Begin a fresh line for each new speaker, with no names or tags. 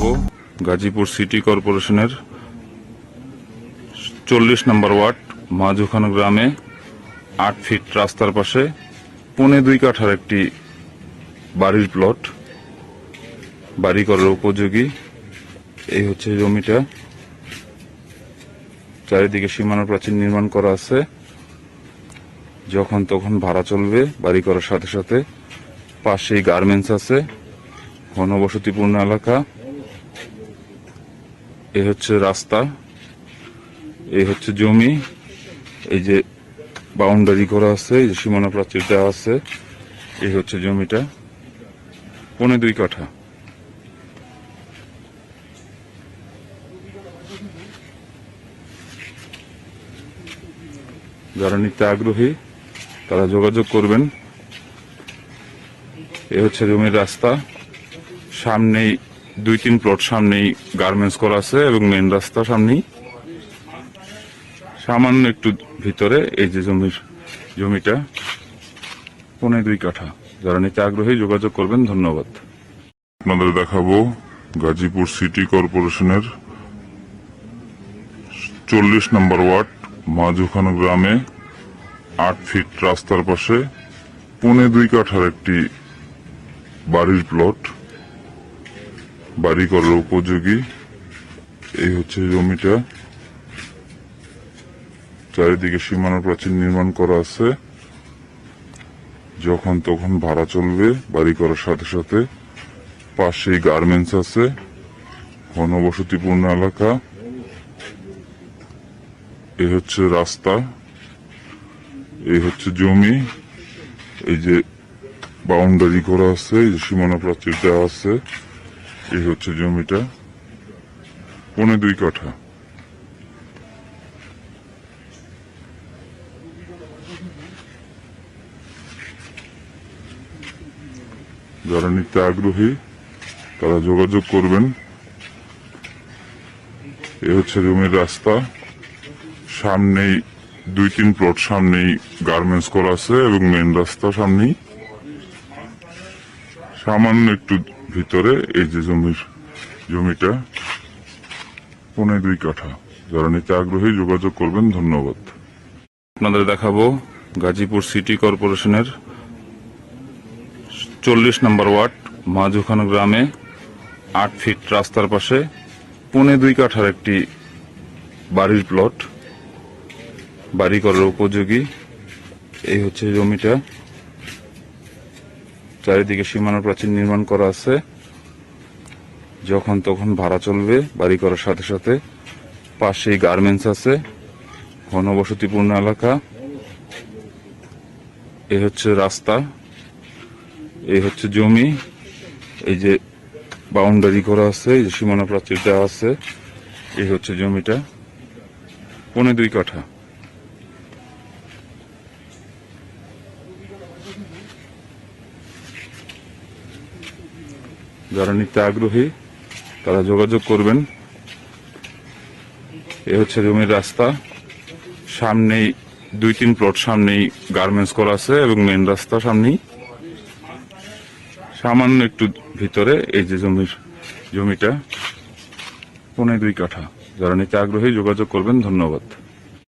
দেখাবো গাজীপুর সিটি কর্পোরেশনের চল্লিশ নম্বর ওয়ার্ড মাঝুখান গ্রামে আট ফিট রাস্তার পাশে পৌনে দুই কাঠার একটি বাড়ির প্লট, বাড়ি করার উপযোগী। এই হচ্ছে জমিটা। চারিদিকে সীমানা প্রাচীর নির্মাণ করা আছে। যখন তখন ভাড়া চলবে বাড়ি করার সাথে সাথে। পাশেই গার্মেন্টস আছে। ঘনবসতিপূর্ণ এলাকা। এই হচ্ছে রাস্তা, এই হচ্ছে জমি, এই যে বাউন্ডারি করা আছে, এই যে সীমানা প্রাচীর দেওয়া আছে, এই হচ্ছে জমিটা, পনে দুই কাঠা। যারা নিতে আগ্রহী, তারা যোগাযোগ করবেন। এ হচ্ছে জমির রাস্তা, সামনেই দুই তিন প্লট সামনেই গার্মেন্টস করা আছে এবং মেন রাস্তা সামনেই। সামান্য একটু ভিতরে এই যে জমির, জমিটা পনে দুই কাঠা। যারা নিতে আগ্রহী যোগাযোগ করবেন, ধন্যবাদ।
আপনাদের দেখাবো গাজীপুর সিটি কর্পোরেশনের চল্লিশ নম্বর ওয়ার্ড মাঝুখান গ্রামে আট ফিট রাস্তার পাশে পৌনে দুই কাঠার একটি বাড়ির প্লট বাড়ি করার উপযোগী। এই হচ্ছে জমিটা। চারিদিকে সীমানা প্রাচীর নির্মাণ করা আছে। যখন তখন ভাড়া চলবে বাড়ি করার সাথে সাথে। পাশেই গার্মেন্টস আছে। ঘনবসতিপূর্ণ এলাকা। এই হচ্ছে রাস্তা। এই হচ্ছে জমি। এই যে বাউন্ডারি করা আছে, এই যে সীমানা প্রাচীর দেওয়া আছে। এই হচ্ছে জমিটা। পনে দুই কাঠা। যারা নিতে আগ্রহী, তারা যোগাযোগ করবেন। এ হচ্ছে জমির রাস্তা। সামনেই দুই, তিন প্লট সামনেই গার্মেন্টস করা আছে এবং মেন রাস্তা সামনেই। সামান্য একটু ভিতরে এই যে জমির জমিটা, পনে দুই কাঠা। যারা নিতে আগ্রহী যোগাযোগ করবেন, ধন্যবাদ।
আপনাদের দেখাবো গাজীপুর সিটি কর্পোরেশনের চল্লিশ নম্বর ওয়ার্ড, মাঝুখান গ্রামে আট ফিট রাস্তার পাশে পৌনে দুই কাঠার একটি বাড়ির প্লট বাড়ি করার উপযোগী। এই হচ্ছে জমিটা। চারিদিকে সীমানা প্রাচীর নির্মাণ করা আছে। যখন তখন ভাড়া চলবে, বাড়ি করার সাথে সাথে পাশেই গার্মেন্টস আছে, ঘনবসতিপূর্ণ এলাকা। এই হচ্ছে রাস্তা এই হচ্ছে জমি, এই যে বাউন্ডারি করা আছে, এই যে সীমানা প্রাচীর দেওয়া আছে এই হচ্ছে জমিটা, পনে দুই কাঠা। যারা নিতে আগ্রহী, তারা যোগাযোগ করবেন। এ হচ্ছে জমির রাস্তা। সামনেই দুই, তিন প্লট সামনেই গার্মেন্টস করা আছে এবং মেন রাস্তা সামনেই। সামান্য একটু ভিতরে এই যে জমির, জমিটা, পনে দুই কাঠা। যারা নিতে আগ্রহী, যোগাযোগ করবেন। ধন্যবাদ।